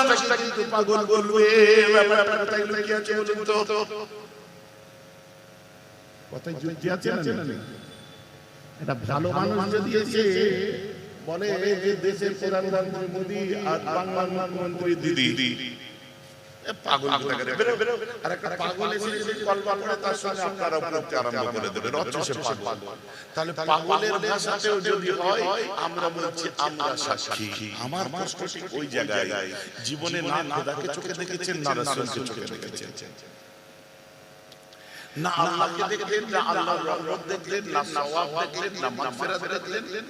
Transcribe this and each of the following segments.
মানুষটাকে কিন্তু পাগল বলবে দেশের মোদি আর বাংলার মুখ্যমন্ত্রী দিদি। পাগল। আর একটা পাগল এসে যদি কলবা তার সঙ্গে আপনারা পড়তে আরম্ভ করে দেবেন। অথচ পাগল। তাহলে পাগলের ভাষাতেও যদি হয় আমরা বলছি আমরা সাক্ষী। আমার কষ্ট ওই জায়গায় জীবনে না খোদাকে চোখে দেখেছেন না রাসূলকে চোখে দেখেছেন। না আল্লাহকে দেখলেন না আল্লাহর রহমত দেখলেন না সওয়াব দেখলেন না মাগফিরাত দেখলেন।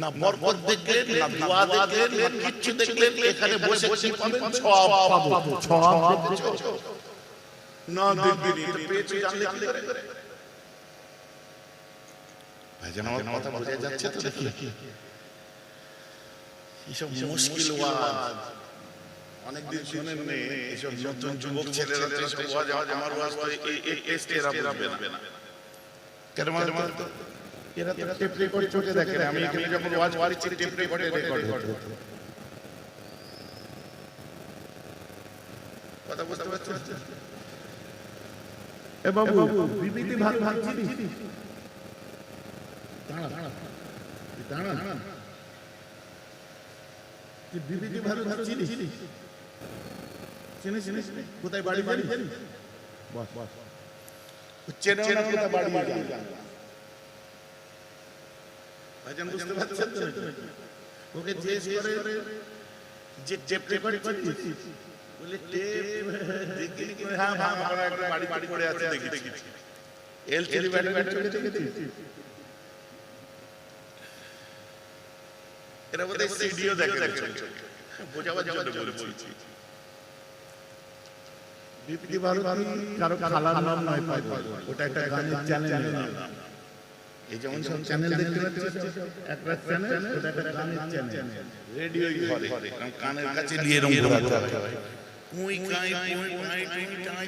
না বরকত দেখলেন না দোয়া দেখলেন না কিচ্ছু দেখলেন এখানে বসে কি পাবেন সওয়াব পাবো সওয়াব না দেখবেন তো পেয়েছ জানলে কি করে? ভাইজান আমার কথা বোঝা যাচ্ছে তো দেখি। এইসব মুশকিল ওয়াজ। অনেকদিন শুনেন নে এইসব নতুন যুবক ছেলেরা তো এইসব ওয়াজ আমার ওয়াজ তো এই এই টেস্টে এরা বুঝবে না। কেন মানে তো এরা তো টেপ রেকর্ড চোখে দেখে না। আমি এখানে যখন ওয়াজ মারিছি টেপ রেকর্ডে রেকর্ড কথা বুঝতে পারছেন? এ বাবু বিবিধি ভাগ ভাগ দাঁড়া দাঁড়া দাঁড়া চিনি কোথায় বাড়ি বাড়ি? জানি বাস বাস চেনে কোথায় বাড়ি। বাড়ি। ভাইজান বুঝতে পারছেন? তো ওকে জিজ্ঞেস করে যে টেপ রেকর্ড করছিস বলে টেপ দেখি হ্যাঁ হ্যাঁ আমরা একটা বাড়ি বাড়ি পড়ে আছে দেখি দেখি এলসিডি বাড়ি বাড়ি চলে দেখেছিস এরা বোধহয় সিডিও দেখে দেখে বোঝাবার জন্য বলে বলছি। বিপিটি ভারতী কারও খালার নাম নয় পাই ওটা একটা গানের চ্যানেল নাম এই যেমন সব চ্যানেল দেখতে পাচ্ছিস একটা চ্যানেল ওটা একটা গানের চ্যানেল রেডিওই ঘরে কারণ কানের কাছে নিয়ে এরকম ঘোরাতে হয় কুই কাই কুই কাই টুই টাই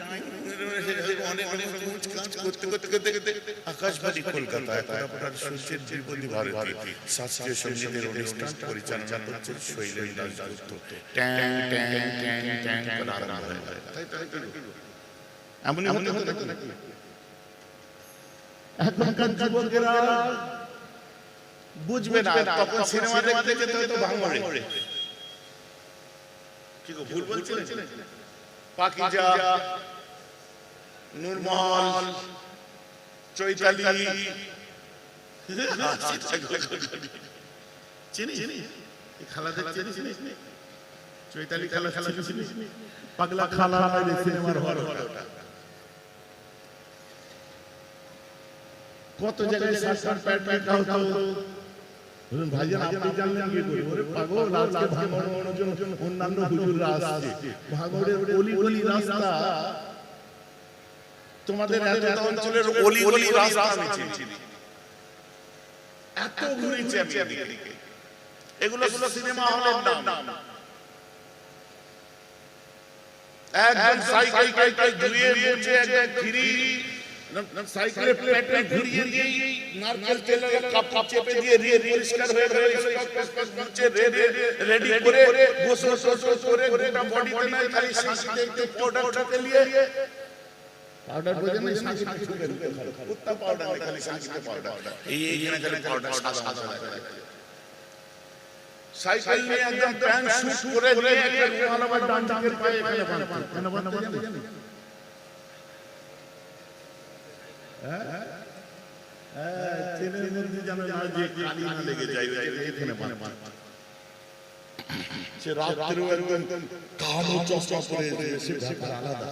অনেক অনেক কুচ কাজ করতে করতে করতে করতে আকাশবাণী কলকাতায় তারপর সূর্যের বিপদী ভারতী শাস্ত্রীয় সঙ্গীতের অনুষ্ঠান পরিচালনা করছে শৈলেন্দ্র দাসগুপ্ত ট্যাং ট্যাং ট্যাং ট্যাং করে আরম্ভ হয়ে তাই তাই তাই এমনই হতে হতে নাকি এখনকার যুবকেরা বুঝবে না তখন সিনেমা দেখতে যেতে হতো ভাঙড়ে। কি গো ভুল বলছিলেন? পাকিজা নূরমহল চৈতালি। চিনি? চিনি? এই খালা দেখতে চিনিস চৈতালি খালা খালা পাগলা খালা সিনেমার হল ওটা। কত জায়গায় শাসন প্যাট প্যাট হতো বলুন ভাইজান আপনি জানলেন কি করে? ওরে পাগল আজকে ভাঙড় অন্যজন অন্যান্য হুজুররা আসছে ভাঙড়ের অলি গলি রাস্তা। তোমাদের এত অঞ্চলের অলি গলি রাস্তা আমি চিনি। এত ঘুরেছি আমি এদিকে। এগুলো সিনেমা হলের নাম। একদম সাইকেল কাইকাই ঘুরিয়ে মুছে একদম ঘিরি সাইকেলে পেট্রোল ঘুরিয়ে দিয়ে নারকেল তেলের কাপ কাপ চেপে দিয়ে দিয়ে পরিষ্কার হয়ে গেল মুছে রেডি করে গোসল সোসল করে গোটা বডিতে নাই খালি শাঁসিতে একটু পাউডার ঠকে নিয়ে পাউডার বোঝেন না শাঁসিতে ঠকে কুত্তা পাউডার নেই খালি শাঁসিতে পাউডার এই এইখানে খালি পাউডার সাদা সাদা সাইকেল নিয়ে একদম প্যান্ট শুট করে দিয়ে একটা রুমাল আবার ডান দিকের পায়ে এখানে বাঁধতো কেন জানেন ট্রেনের মধ্যে যেন না যে কালি না লেগে যায় এখানে বাঁধা। সে রাত্রেও একদম কালো চশমা পরে সে আলাদা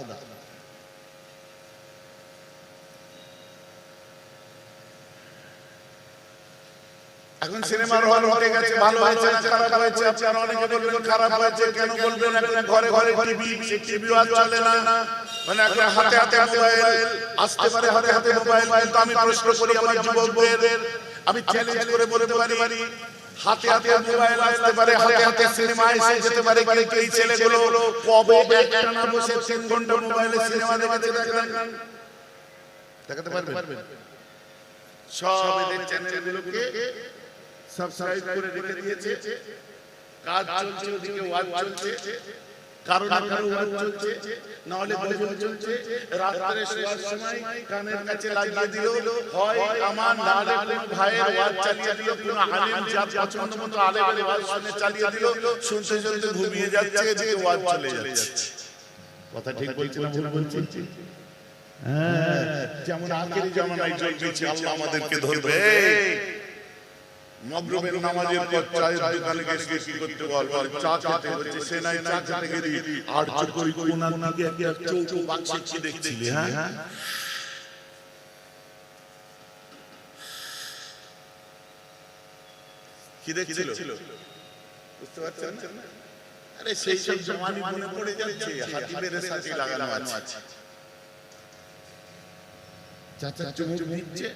এখন সিনেমার হল হয়ে গেছে ভালো হয়েছে না খারাপ হয়েছে আপনারা অনেকে বলবেন খারাপ হয়েছে কেন বলবেন এখন ঘরে ঘরে টিভি সেই টিভি আর চলে না মানে এখন হাতে হাতে মোবাইল আসতে পারে হাতে হাতে মোবাইল কিন্তু আমি প্রশ্ন করি আমার যুবকদের আমি চ্যালেঞ্জ করে বলতে পারি হাতে হাতে মোবাইল আসতে পারে হাতে হাতে সিনেমা এসে যেতে পারে কিন্তু এই ছেলেগুলো কবে একটানা বসে তিন ঘণ্টা মোবাইলে সিনেমা দেখে দেখেন দেখাতে পারবেন সব এদের চ্যানেলগুলোকে সাবস্ক্রাইব করে রেখে দিয়েছে। কাজ চলছে ওদিকে ওয়াজ চলছে। কারও না কারও ওয়াজ চলছে না হলে চলছে। রাত্রে শোয়ার সময় কানের কাছে লাগিয়ে দিল হয় আমার না হলে কোনো ভাইয়ের ওয়াজ চালিয়ে দিল কোনো আলেম যার পছন্দ মতো আলেমের ওয়াজ শুনে চালিয়ে দিল শুনতে শুনতে ঘুমিয়ে যাচ্ছে এদিকে ওয়াজ চলে যাচ্ছে। কথা ঠিক বলছি না ভুল বলছি? হ্যাঁ যেমন আখেরি জামানায় চলছে আল্লাহ আমাদেরকে ধরবে। মগরবের নামাজের পর চায়ের দোকানে গেছে কি করতে বল বল চা খেতে হচ্ছে সে নাই চা খেতে গেলি আর আর কোনার দিকে একটা চৌকো বাক্সে কি দেখছিলি হ্যাঁ? কি দেখছিল? বুঝতে পারছেন আরে সেই সব জমানি মনে পড়ে যাচ্ছে হাতিবের সাথে লাগানো আছে। চাচা চুমুক দিচ্ছে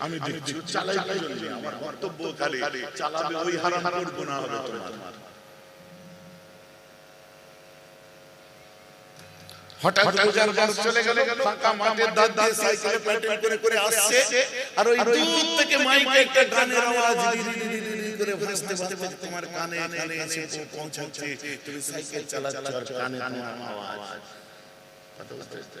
আমি দেখছে চালাই চালাবে ওই হারাম হারাম গুনাহ হবে তোমার হঠাৎ পূজার বাস চলে গেল ফাঁকা মাঠের দাঁত দিয়ে সাইকেলে প্যাটেল করে করে আসছে। আর ওই দূর থেকে মাইকে একটা গানের আওয়াজ করে ভাসতে ভাসতে তোমার কানে কানে এসে পৌঁছাচ্ছে। তুমি সাইকেল চালাচ্ছ আর কানে তোমার আওয়াজ। কথা বুঝতে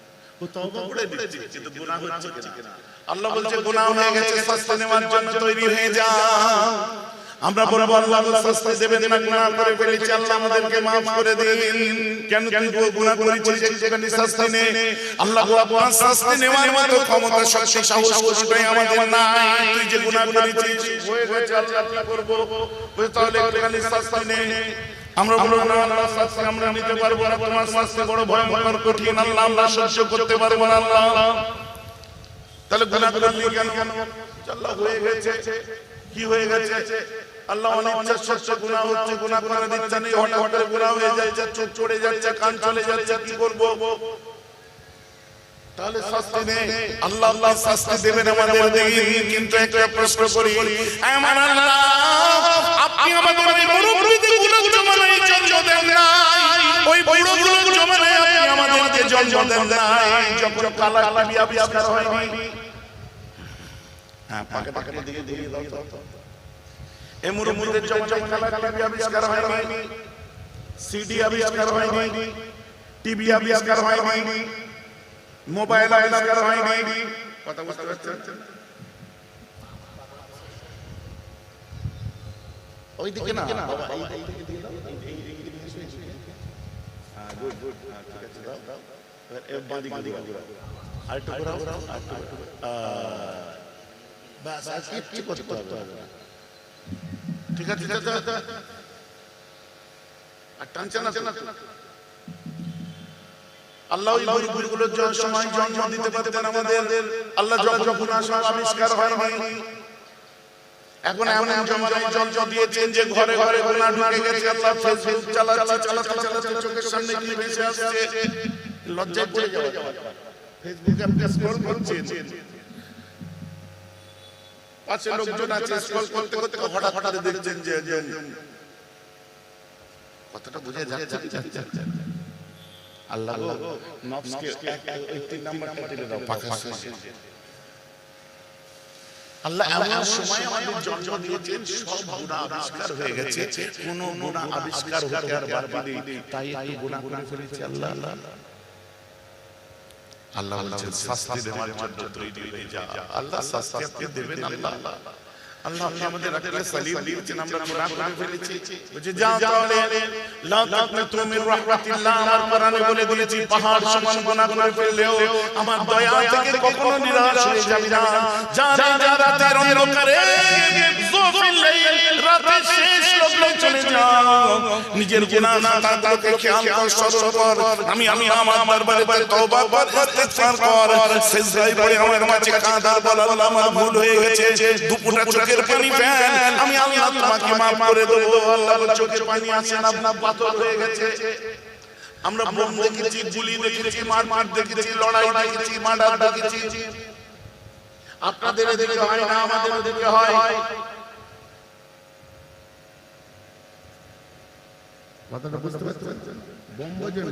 ও তওবা করে দিচ্ছে কিন্তু গুনাহ হচ্ছে কিনা? আল্লাহ বলছে গুনাহ হয়ে গেছে শাস্তি নেওয়ার জন্য তৈরি হয়ে যাও আমরা বলব আল্লাহ শাস্তি দেবেন না গুনাহ করে ফেলেছি আল্লাহ আমাদেরকে maaf করে দিন। কেন তুই গুনাহ করেছিস সেখানে শাস্তি নে আল্লাহ শাস্তি নেওয়ার মতো ক্ষমতা শক্তি সাহস কোনোটাই আমাদের নাই। তুই যে গুনাহ করেছিস হয়ে গেছে আল্লাহ কি করব তাহলে একটুখানি শাস্তি নে শাস্তি তাহলে আল্লাহ আল্লাহ দেবেন কিন্তু একটা প্রশ্ন করি আপনি আমাদের জমানায় জন্ম দেন নাই। ওই বুড়োগুলো জমানায় আপনি আমাদেরকে জন্ম দেন নাই। যখন কালা টিভি আবিষ্কার হয়নি। হ্যাঁ মোবাইল আবিষ্কার হয়নি। কথা বুঝতে পারছেন? ওইদিকে না বাবা, এই- দিকে দিয়ে দাও, দিকে। হ্যাঁ, হ্যাঁ, ঠিক আছে, দাও, দাও। এবার বাঁ দিকে ঘুরাও, ঘুরাও, আর কিচ্ছু করতে হবে না। ঠিক আছে ঠিক আছে, আর টানছে না আল্লাহ ওই জন্য সময় জন্ম দিতে পারতেন আমাদের। আল্লাহ যখন আবিষ্কার হয়নি এখন এমন জমানায় জল জল দিয়েছেন যে ঘরে ঘরে গোনা ঢুকে গেছে আল্লাহ ফেসবুক চালাচ্ছে চালাতে চালাতে চোখের সামনে কি ভেসে আসছে লজ্জায় পড়ে যাওয়া ফেসবুকে আপনি স্ক্রল করছেন পাশে লোকজন আছে স্ক্রল করতে করতে হঠাৎ হঠাৎ দেখছেন যে কথাটা বুঝে যাচ্ছে আল্লাহ নফসকে এক তিন নাম্বারটা দিলে দাও পাখা। আল্লাহ এমন সময় আমাদের জন্ম দিয়েছেন সব গুণা আবিষ্কার হয়ে গেছে। কোন গুণা আবিষ্কার হতে আর বাকি নেই তাই একটু গুণা করে ফেলেছি আল্লাহ। আল্লাহ আল্লাহ বলছেন শাস্তি দেওয়ার জন্য তৈরি হয়ে যা। আল্লাহ শাস্তি আপনি দেবেন আল্লাহ। আল্লাহ। আপনি আমাদের রাখলে সালিম দিয়েছেন আমরা গুনাহ করে ফেলেছি বলছে যাও তাহলে। লা তাকনাতু মির রাহমাতিল্লাহ আমার কোরআনে বলে দিয়েছি পাহাড় সমান গুনাহ করে ফেললেও আমার দয়া থেকে কখনো নিরাশ হয়ে যাবে না। যারা যারা রাতের অন্ধকারে রাতের শেষ লগ্নে চলে যাও। নিজের গুনাহ খাতাগুলোকে খেয়াল কর। স্মরণ আমি আমি আমার দরবারে তওবা কর ইস্তিগফার কর। সিজদায় পড়ে আমার মাঝে কাঁদার বল আল্লাহ আমার ভুল হয়ে গেছে দুপুরটা চোখের পানি ফেল। আমি আল্লাহ তোমাকে মাফ করে দেবো। আল্লাহ চোখের পানি আসে না আপনার পাথর হয়ে গেছে। আমরা বোম দেখেছি গুলি দেখেছি মারমার দেখেছি লড়াই দেখেছি মার্ডার দেখেছি। আপনাদের এদিকে হয় না আমাদের এদিকে হয়। কথাটা বুঝতে পারছেন? বোম। বোঝেন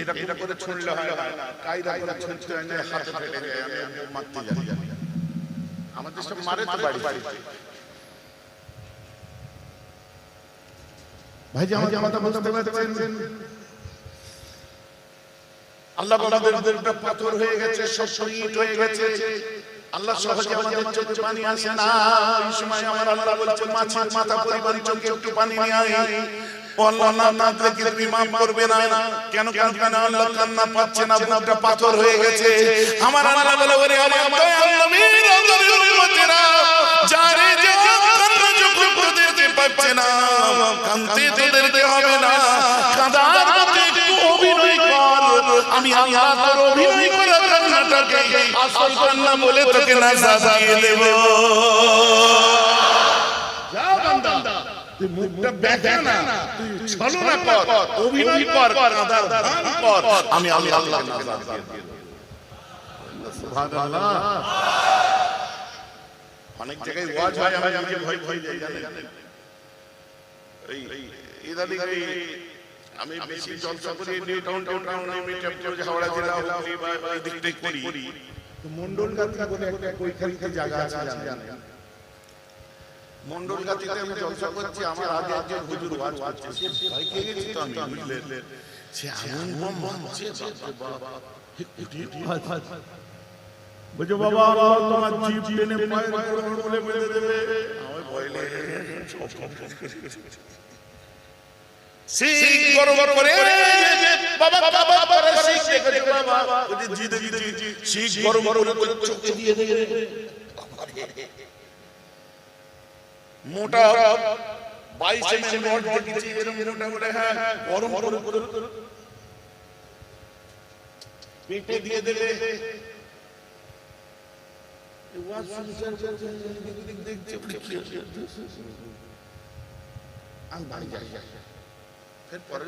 এটা করে ছুঁড়লে হয় না। কায়দা করে ছুঁড়তে হয় না হাতে ফেটে যায় আমি মারতে জানি আমাদের সব মারে তো বাড়ি। ভাইজি আমাকে কথা বুঝতে পারছেন? আল্লাহ আমাদের একটা পাথর হয়ে গেছে সব শহীদ হয়ে গেছে। আল্লাহ সহজে আমাদের চোখে পানি আসে না। এই সময় আমার আল্লাহ বলছে মাছের মাথা পরিবার চোখে একটু পানি নিয়ে আয় ও আল্লাহ না দেখে তুমি মাফ করবে না। কেন কাঁদবে না আল্লাহ কান্না পাচ্ছে না? বুকটা পাথর হয়ে গেছে। আমার আল্লাহ বলে, ওরে আমার তোদেরকে তোদেরকে আমি আল্লাহ অভিনয় করা কান্নাটাকে আসল কান্না বলে তোকে না সাজিয়ে দেব। তুই মুখটা দেখা না। তুই ছলনা কর। অভিনয় কর কাঁদার ধান কর। আমি আমি আল্লাহ সুবহানাল্লাহ। অনেক জায়গায় ওয়াজ হয় আমি নিজে ভয় ভয় যাই জানেন? এই ইদানিং এই আমি বেশি জলসা করি নিউ টাউন টাউন টাউন আমি হাওড়া জেলা হুগলি বা এই দিকটাই করি। মন্ডল গান্ধী বলে একটা কৈখালিতে জায়গা আছে জানেন? মন্ডল গাতিতে আমি জলসা করছি আমার আগে একজন হুজুর ওয়াজ করছে সে ভয় পেয়ে গেছি তো আমি বুঝলেন সে এমন বম বাবা বুঝো বাবা আল্লাহ তোমার জিভ টেনে পায়ের উপর বলে বেঁধে দেবে। আমার ভয় লেগে শিখ গরম করে বাবা বাবা বাবা শিখ দেখে বাবা। ওই যে জিদে জিদে শিখ গরম করে চোখে দিয়ে দিয়ে মোটা বাইশ এম রড দেখেছি এরকম মোটা মোটা হ্যাঁ গরম গরম করে পেটে দিয়ে দিলে ওয়াজ শুনছে দেখছে কি আমি বাড়ি যাই। ফের পরে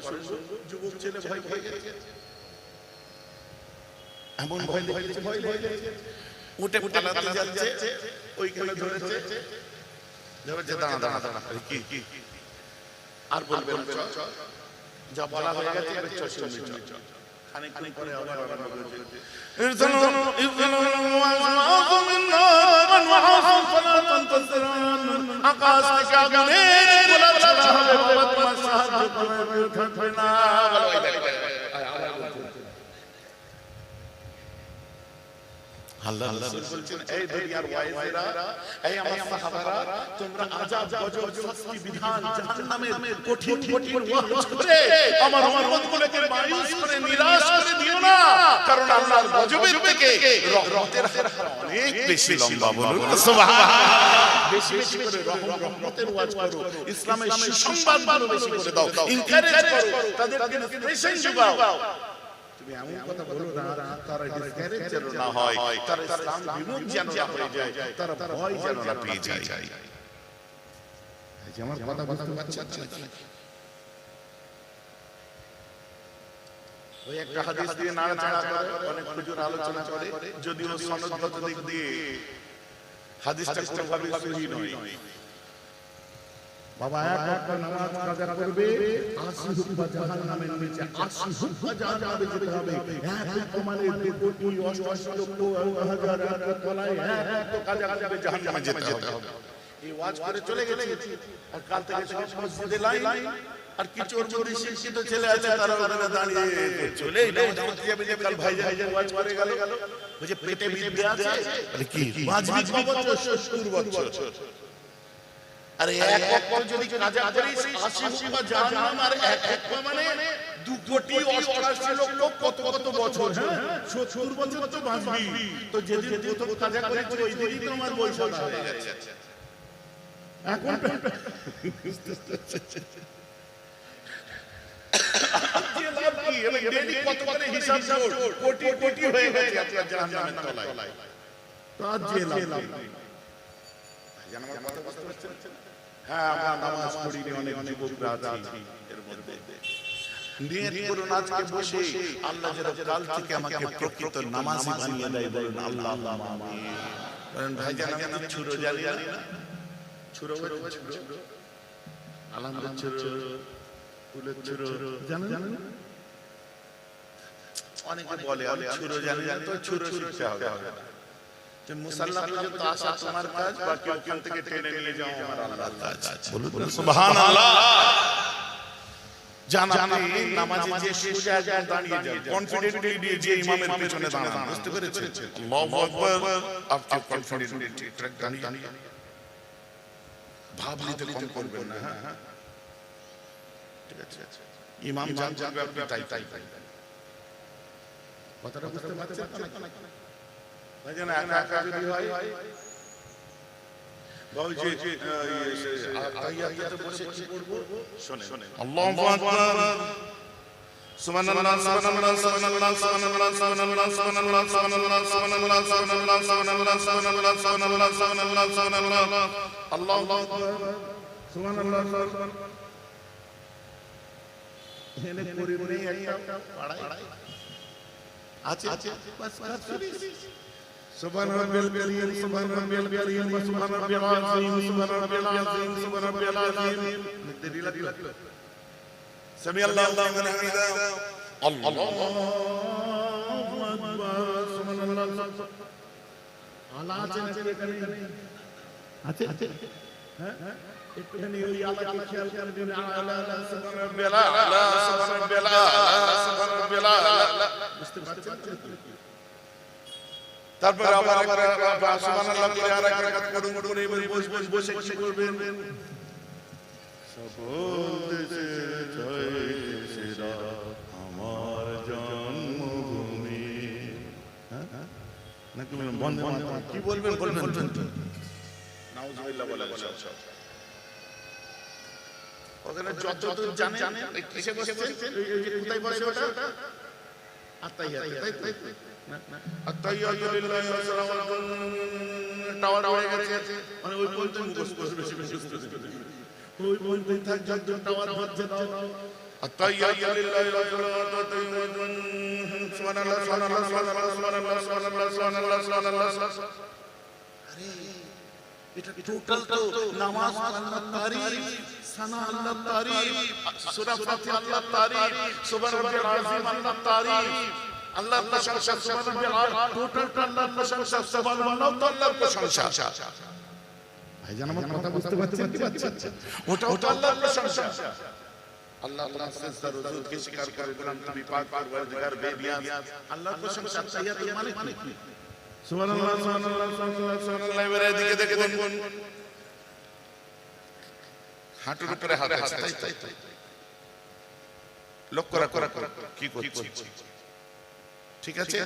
যুবক ছেলে ভয় ভয় এমন ভয় ভয় ভয় উঠে পালাতে যাচ্ছে ওইখানে ধরেছে। দাঁড়া দাঁড়া দাঁড়া কি আর বলবে না চ যা বলা হয়ে গেছে এবার চ শুনবি খানিকক্ষণ পরে আবার আরম্ভ করেছে ইরসালু ইরসালু ওয়াজমাউ মিন নার ওয়া ফলা তানতাসিরান আকাশ থেকে আগুনের গোলা ছড়া হবে তোমার সাহায্য করবে থাকবে না আল্লাহ রাসূল বলছেন এই দুনিয়ার ওয়াইজেরা এই আমার সাহাবারা তোমরা আযাব গজব শাস্তি বিধান জাহান্নামের কঠিন কঠিন ওয়াজ করে আমার উম্মতগুলোকে মায়ুস করে নিরাশ করে দিও না। কারণ আল্লাহর গজবের থেকে রহমতের হার অনেক বেশি লম্বা বলুন সুবহানাল্লাহ। বেশি বেশি করে রহমতের ওয়াজ করো ইসলামের সুসংবাদগুলো বেশি করে দাও এনকারেজ করো তাদেরকে ইন্সপিরেশন যোগাও। তুমি এমন কথা বলো না তারা ডিসকারেজ যেন না হয় তারা ইসলাম বিমুখ যেন না হয়ে যায় তারা ভয় যেন না পেয়ে যায়। আমার কথা বুঝতে পারছেন ওই একটা হাদিস দিয়ে নাড়াচাড়া করে অনেক হুজুর আলোচনা করে যদিও সনদগত দিক দিয়ে হাদিসটা কোনোভাবে সহি নয়। বাবা এক ওয়াক্ত নামাজ কাজা করবে আশি হুব্বা জাহান্নামের নিচে আশি হুব্বা জাহান্নামে যেতে হবে। এক প্রমাণের কোটি অষ্টআশি লক্ষ হাজার হাজার তলায় এক তো কাজা করবে জাহান্নামে যেতে হবে। এই ওয়াজ করে চলে গেছে। আর কাল থেকে সব মসজিদে লাইন আর কিছু ওর মধ্যে শিক্ষিত ছেলে আছে তারা ওখানে দাঁড়িয়ে চলে যাবে যে কাল ভাই ভাই ওয়াজ করে গেল। বলছে পেটে বিদ্যা আছে? কি? ক? বছর সত্তর বছর আরে এক অক্ষর যদি কাজা করিস আশি হুকুমা জাহান্নাম আর এক অক্ষর মানে দু কোটি অষ্টআশি লক্ষ কত কত বছর হ্যাঁ? সত্তর বছর তো বাঁচবি তো যেদিন প্রথম কাজা করেছি ওই দিনই তো আমার বয়স হয়ে গেছে। এখন যে লাভ কি? এবার daily কত হিসাব কোটি কোটি হয়ে গেছে আপনার জাহান্নামের তলায়। তার যে লাভ কথা বুঝতে পারছেন? হ্যাঁ, আমরা নামাজ পড়িনি, অনেক যুবকরা আছি এর মধ্যে। নিয়ত করুন আজকে বসে আল্লাহ যেন কাল থেকে আমাকে প্রকৃত নামাজি বানিয়ে দেয় বলুন আল্লাহ আল্লাহ আমিন। ভাই জান আমি ছুরো জানি জানি না। ছুরো ছুরো আলহামদুলিল্লাহ ছুরো ফুলের ছুরো জানেন? জানেন? অনেকে বলে আমি ছুরো জানি জানি তো ছুরো শিখতে হবে যে মুসাল্লা পর্যন্ত আসা তোমার কাজ বা কেউ কেউ থেকে টেনে নিয়ে যাও আমার আল্লাহর কাজ। বলুন সুবহানাল্লাহ। জানাতে নামাজে যে সোজা একদম দাঁড়িয়ে যান কনফিডেন্টলি দিয়ে যে ইমামের পেছনে দাঁড়ান। বুঝতে পেরেছেন? আল্লাহু আকবার আপনি কনফিডেন্টলি ঠিকঠাক দাঁড়িয়ে ভাব নিতে কম করবেন না হ্যাঁ। ঠিক আছে ইমাম জান যাবে আপনি তাই তাই তাই। কথাটা বুঝতে পারছেন ভাই যেন একা একা যদি হয় বাবু যে যে আয়াতে বসে কি করব শুনে শুনে আল্লাহু আকবার সুবহানাল্লাহ সুবহানাল্লাহ সুবহানাল্লাহ সুবহানাল্লাহ সুবহানাল্লাহ সুবহানাল্লাহ সুবহানাল্লাহ সুবহানাল্লাহ সুবহানাল্লাহ সুবহানাল্লাহ সুবহানাল্লাহ সুবহানাল্লাহ সুবহানাল্লাহ সুবহানাল্লাহ আল্লাহু আকবার সুবহানাল্লাহ এনে করি নেই একটা পাড়াই আছে আছে বাস বাস শুনিস سبحان ربي العظيم سبحان ربي العظيم سبحان ربي العظيم سبحان ربي العظيم سبحان ربي العظيم. سمع الله الله من حمده. الله اكبر سبحان الله الله الله الله الله الله الله الله الله একটুখানি ওই الله খেয়াল করবেন আল্লাহ সুবহান রাব্বিয়াল আলা সুবহান রাব্বিয়াল আলা সুবহান রাব্বিয়াল আলা বুঝতে পারছেন তারপর আবার সুবহানাল্লাহ করে আর এক রাকাত করুন করুন এবার বস বস বসে কি করবেন? সবদেশে জয়দেশে আমার জন্মভূমি। নাকি বন্ধ বন্ধ কি বলবেন? বলবেন? নাউজুবিল্লাহ বলা সব ওখানে যতদূর জানেন ওই কিসে ওই যে কোথায় বসে ওটা আত্মাইয়াতে তাই টাওয়ার হয়ে গেছে মানে ওই পর্যন্ত মুখস্থ বেশি বেশি ওই পর্যন্ত থাক যত টাওয়ার হচ্ছে الطيب لله سبحان الله سبحان الله سبحان الله سبحان الله سبحان তারিফ আল্লাহর প্রশংসা সুবহান রাব্বিল টোটালটা আল্লাহর প্রশংসা সুবহানাল্লাহ তো আল্লাহর প্রশংসা। ভাইজান আমার কথা বুঝতে পারছেন কি পাচ্ছেন? ওটা ওটা আল্লাহর প্রশংসা। আল্লাহ আল্লাহ স্বীকার করে বললাম তুমি পাক প্রশংসা তাইয়াতুল মালিক কি সুবহানাল্লাহ সুবহানাল্লাহ সুবহানাল্লাহ সুবহানাল্লাহ। এবারে এদিকে দেখে দেখুন। হাঁটুর উপরে হাত আছে। তাই তাই তাই লক্ষ্য রাখো রাখো কি করছি? ঠিক আছে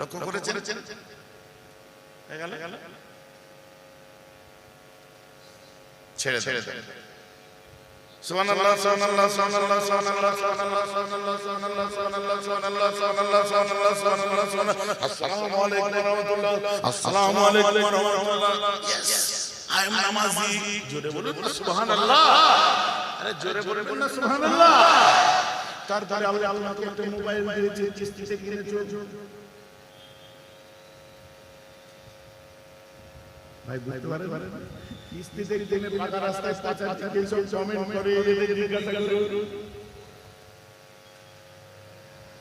লক্ষ্য করেছেন হয়ে আসসালামু আলাইকুম ওয়া রাহমাতুল্লাহ আসসালামু আলাইকুম ওয়া রাহমাতুল্লাহ ইয়েস আই এম নামাজি। জোরে বলুন না, সুবহানাল্লাহ। আরে জোরে বলে বলুন কিস্তিতে কিনেছো। ভাই, বুঝতে পারেন? কিস্তিতে কিনে পাকা রাস্তায় পাচার কমেন্ট করে, জিজ্ঞাসা করুন।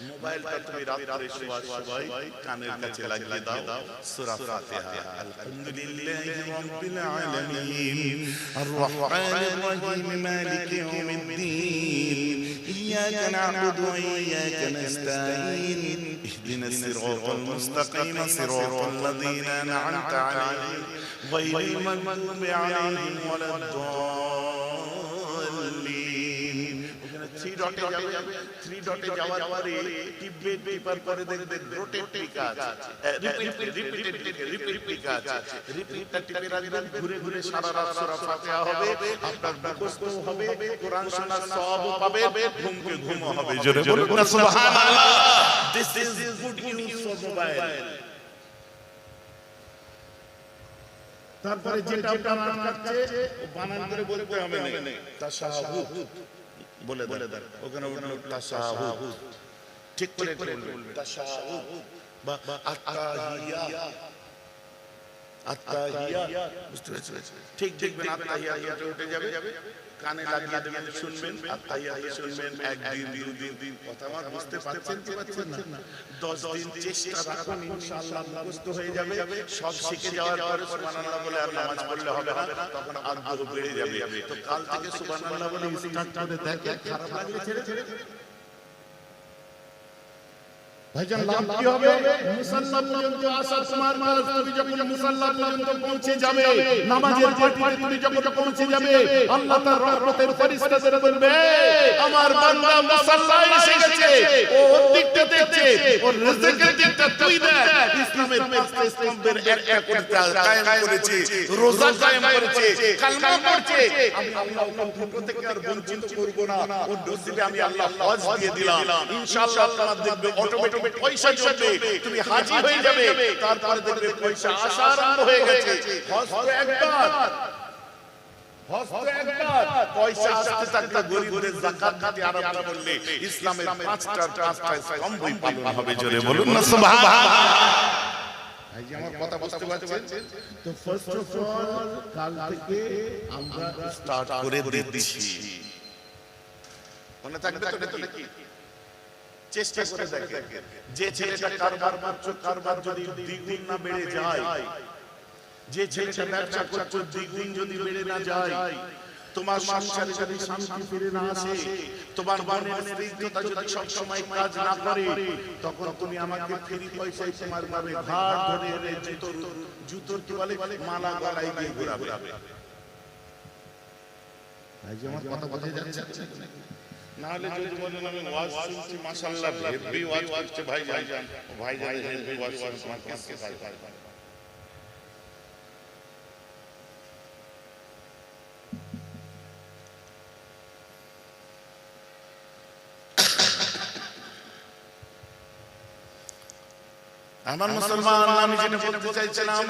মোবাইলটা তুমি রাত্রে শোয়ার সময় কানের কাছে লাগিয়ে দাও। সূরা ফাতিহা। আলহামদুলিল্লাহি রাব্বিল আলামিন। আর রহমানির রহিম মালিকি ইয়াউমিদ্দিন। ইয়াকা না'বুদু ওয়া ইয়াকা নাস্তাঈন। ইহদিনাস সিরাতাল মুস্তাকিম। সিরাতাল লাযীনা আন'আমতা আলাইহিম। গায়রিল মাগদুবি আলাইহিম ওয়ালাদ-দাল্লিন ওখানে থ্রি ডটে যাবে থ্রি ডটে যাওয়ার পরে টিপবে টিপার পরে দেখবে রোটেট টিকা আছে। রিপিট রিপিট রিপিট টিকা আছে। রিপিটটা টিপে রাখবেন ঘুরে ঘুরে সারা রাত সূরা ফাতিহা হবে আপনার মুখস্থ হবে কোরআন শোনার সওয়াবও পাবে ঘুমকে ঘুমও হবে জোরে বলুন না সুবহানাল্লাহ! This is good news for mobile তারপরে যেটা বানান কাটছে বানান করে বলতে হবে না তাশাহুদ। বলে বলে দেন। ওখানে উঠল তাশাহুদ। ঠিক করে বলবেন তাশাহুদ। বা আত্তাহিয়া। আত্তাহিয়া। বুঝতে পেরেছেন? ঠিক দেখবেন আত্তাহিয়া উঠে উঠে যাবে। কানে লাগিয়ে দেবেন, শুনবেন আত্তাহিয়া শুনবেন, একদিন, দুই দিন। কথা আমার বুঝতে পারছেন কি পারছেন না? দশ দিন চেষ্টা রাখুন, ইনশাআল্লাহ মুখস্থ হয়ে যাবে। সব শিখে যাওয়ার পর সুবহানাল্লাহ বলে আর নামাজ পড়লে হবে না, তখন আগ্রহ বেড়ে যাবে। তো কাল থেকে সুবহানাল্লাহ বলে স্টার্ট করে দেখে খারাপ লাগলে ছেড়ে ছেড়ে ভাইজান লাভ কি হবে? মুসাল্লা পর্যন্ত আসা তোমার কাজ তুমি যখন মুসাল্লা পর্যন্ত পৌঁছে যাবে। নামাজের পাটিতে তুমি যখন পৌঁছে যাবে। আল্লাহ তার রহমতের ফেরেশতাদের বলবে আমার বান্দা মুসাল্লায় এসে গেছে। ও দিকটা দেখছে। ওর রিজিকের দিকটা তুই দেখ। ইসলামের পাঁচটা স্তম্ভের একটা করে কায়েম করেছে। রোজা কায়েম করেছে। কালমা পড়ছে। আমি আল্লাহ পক্ষ থেকে আর বঞ্চিত করব না। ওর নসিবে আমি আল্লাহ হজ দিয়ে দিলাম। ইনশাআল্লাহ তোমার দেখবে অটোমেটিক পয়সা জমবে তুমি হাজি হয়ে যাবে। তারপরে দেখবে পয়সা আসা আরম্ভ হয়ে গেছে। হজ তো একবার। ইসলামের পাঁচটার পাঁচটা স্তম্ভই পালন হবে জোরে বলুন না সুবহানাল্লাহ কথা তো ফার্স্ট অফ অল কাল থেকে আমরা স্টার্ট করে দিচ্ছি। মনে থাকবে তো নাকি? চেষ্টা করে দেখে যে ছেলেটা কারবার করছ কারবার যদি দ্বিগুণ না বেড়ে যায়। যে ছেলেটা ব্যবসা করছ দ্বিগুণ যদি বেড়ে না যায়। তোমার সংসারে যদি শান্তি ফিরে না আসে তোমার বোনের স্ত্রীটা যদি সব সময় কাজ না করে তখন তুমি আমাকে ফ্রি পয়সায় তোমার বাবে ঘাট ধরে এনে জুতোর জুতোর কি বলে মালা গলায় দিয়ে ঘোরাবে। যে আমার কথা বোঝা যাচ্ছে? নাহলে যদি বলেন আমি ওয়াজ শুনছি মাশাআল্লাহ হেভি ওয়াজ করছে ভাই ভাইজান। ভাই ভাই হেভি ওয়াজ শুনছে আমার কাছে ভাই ভাই আমার মুসলমান আমি যেটা বলতে চাইছিলাম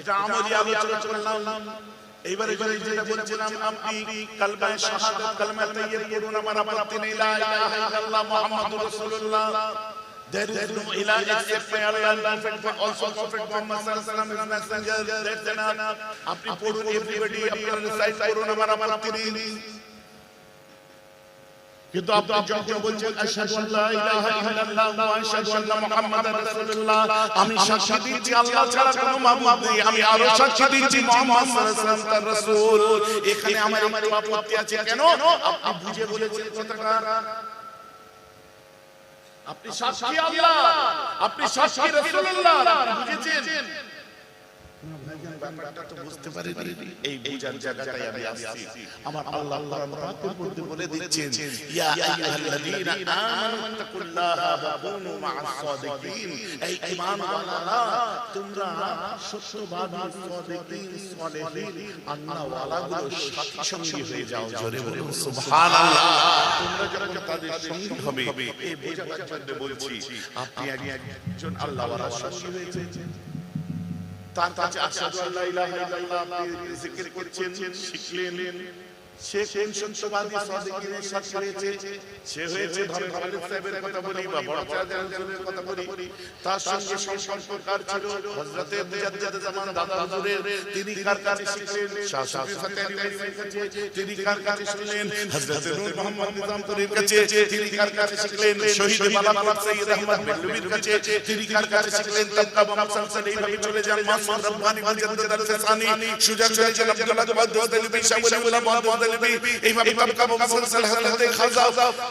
এটা আমলি আলোচনা করলাম। এইবার এবারে যেটা বলছিলাম আপনি কালমা শাহাদাত কালমা তাইয়্যিব পড়ুন আমার আপত্তি নেই লা ইলাহা ইল্লাল্লাহ মুহাম্মাদুর রাসূলুল্লাহ There is no ilah except by Allah, Prophet, also Prophet Muhammad sallallahu alaihi wasallam is messenger. That's enough. আপনি পড়ুন everybody, আপনারা recite করুন আমার আপত্তি নেই। কিন্তু আপনি যখন বলছেন আশহাদু আল্লা ইলাহা ইল্লাল্লাহ ওয়া আশহাদু আন্না মুহাম্মাদার রাসূলুল্লাহ আমি সাক্ষ্য দিচ্ছি আল্লাহ ছাড়া কোনো মাবুদ নেই। আমি আরও সাক্ষ্য দিচ্ছি মুহাম্মদ সাল্লাল্লাহু আলাইহি রাসূল। এখানে আমার একটু আপত্তি আছে কেন? আপনি বুঝে বলেছেন কথাটা। আপনি সাক্ষী আল্লাহ আপনি সাক্ষী রাসূলুল্লাহ। বুঝেছেন? ব্যাপারটা তো বুঝতে পারিনি। এই বুঝার জায়গাটাই আমি আসছি আমার আল্লাহ কোরআন পাকের মধ্যে বলে দিচ্ছেন ইয়া আইয়ুহাল্লাযীনা আমানু ওয়া কুনু মা'আস সাদিকিন। এই ঈমানওয়ালারা তোমরা সত্যবাদী সাদিকিন সালেহিন আল্লাহওয়ালাগুলোর সাথী সঙ্গী হয়ে যাও জোরে বলুন। সুবহানাল্লাহ। তোমরা যখন তাদের সঙ্গী হবে এই বোঝাবার জন্য বলছি আপনি একজন আল্লাহওয়ালার সঙ্গী হয়েছেন। তার কাছে আশহাদু আল্লা ইলাহা ইল্লাল্লাহ আপনি জিকির করছেন শিখলেন সে কোন সত্যবাদী সাদিকিনের সাথে হয়েছে সে হয়েছে ধরে খালিদ সাহেবের কথা বলি বা বড় চাচাদের কথা বলি। তার সঙ্গে সম্পর্ককার ছিল? হযরতে মুজাদ্দিদ জামান দাদা হুজুরের। তিনি কার কাছে শিখলেন শাহ শাহ ফাতে আলী কাছে। তিনি কার কাছে শুনলেন হযরতে নূর মোহাম্মদ নিজামপুরীর কাছে। তিনি কার কাছে শিখলেন শহীদ বালাকত সৈয়দ আহমদ বেলুবির কাছে। তিনি কার কাছে শিখলেন তবকা মুসালসাল এইভাবে চলে যান। মাসুদ রব্বানি মুজাদ্দিদ আল-ফিসানি সুজা চলে যান আব্দুল্লাহ বাদ আব্দুল আজবাদ দোদলবি শাহুল উলামা দোদলবি এইভাবে তবকা মুসালসাল হযরতে খাজা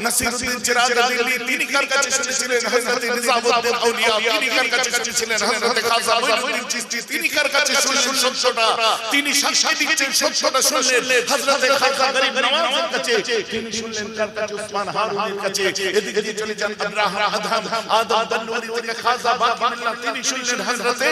নাসিরউদ্দিন চিরাজ দিল্লি, তিনি কার কাছে শুনেছিলেন হযরতে নিজামউদ্দিন আউলিয়া, তিনি কার কাছে শুনেছিলেন হযরতে খাজা মঈনুদ্দিন চিশতি, তিনি কার কাছে শুনলেন সত্যটা? তিনি সাক্ষী দিচ্ছেন সত্যটা শুনলেন। হযরতে খাজা গরিব নওয়াজের কাছে, তিনি শুনলেন কার কাছে? উসমান হারুনের কাছে। এদিকে দিয়ে চলে যান আব্রাহাম আদম আদম দন্নুরি থেকে খাজা বাকিরুল্লাহ তিনি শুনলেন হযরতে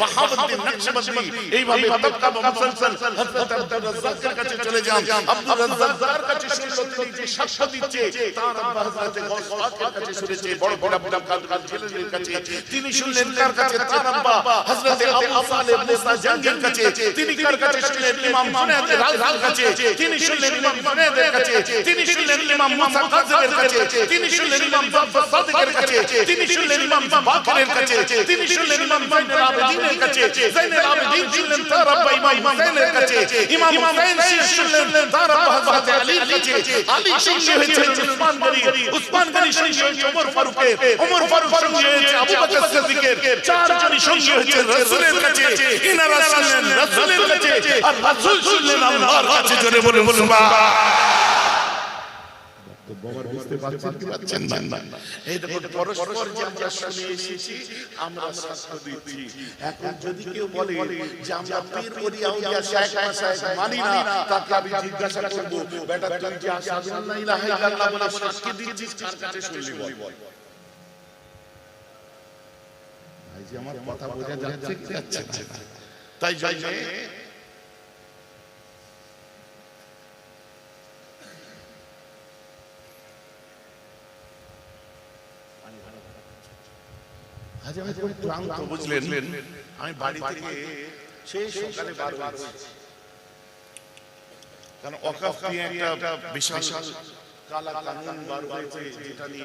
বাহাউদ্দিন নকশবন্দি। এইভাবে তবকা মুসালসাল হযরত আব্দুর রাজ্জাকের কাছে চলে যান। আব্দুর রাজ্জাকের কাছে শুনলো তিনি যে সাক্ষ্য দিচ্ছে তার আব্বা হযরতে গৌস পাকের কাছে শুনেছে বড় বড় বড় কাল ছেলেদের কাছে তিনি শুনলেন কার কাছে তার আব্বা হযরতে আবু সালেহ মুসা জাঙ্গের কাছে তিনি কার কাছে শুনলেন ইমাম জুনায়েদ রাজহার কাছে তিনি শুনলেন ইমাম জুনায়েদের কাছে তিনি শুনলেন ইমাম মুসা কাযিমের কাছে তিনি শুনলেন ইমাম জাফর সাদিকের কাছে তিনি শুনলেন ইমাম বাকিরের কাছে তিনি শুনলেন ইমাম জাইনুল আবেদিনের কাছে জাইনুল আবেদিন শুনলেন তার আব্বা ইমাম হুসাইনের কাছে ইমাম হুসাইন শুনলেন তার আব্বা হযরত আলীর কাছে আলী সঙ্গে হয়েছে উসমান গনি। উসমান গনি। সঙ্গে হয়েছে ওমর ফারুকের। ওমর ফারুক সঙ্গে হয়েছে আবু বকর সিদ্দিকের। চারজনই সঙ্গে হয়েছে রাসূলের কাছে। ইনারা শুনলেন রাসূলের কাছে। আর রাসূল শুনলেন আল্লাহর কাছে জোরে বলে বলুন বাবার বুঝতে পারছেন কি পাচ্ছেন না এই দেখুন পরস্পর যে আমরা শুনে এসেছি আমরা সাক্ষ্য দিচ্ছি। এখন যদি কেউ বলে যে আমরা পীর ওলি আউলিয়া শেখ মাসায়েখ মানি না তাকে আমি জিজ্ঞাসা করব বেটা তুই যে আশহাদু আল্লা ইলাহা ইল্লাল্লাহ বলে সাক্ষ্য দিচ্ছিস? কার কাছে শুনলি বল? ভাই আমার কথা বোঝা যাচ্ছে কি যাচ্ছে। তাই জন্য আজ আমি খুব ক্লান্ত বুঝলেন আমি বাড়ি থেকে সেই সকালে বার হয়েছি। কারণ অকাফ নিয়ে একটা বিশাল কালা কানুন বার হয়েছে যেটা নিয়ে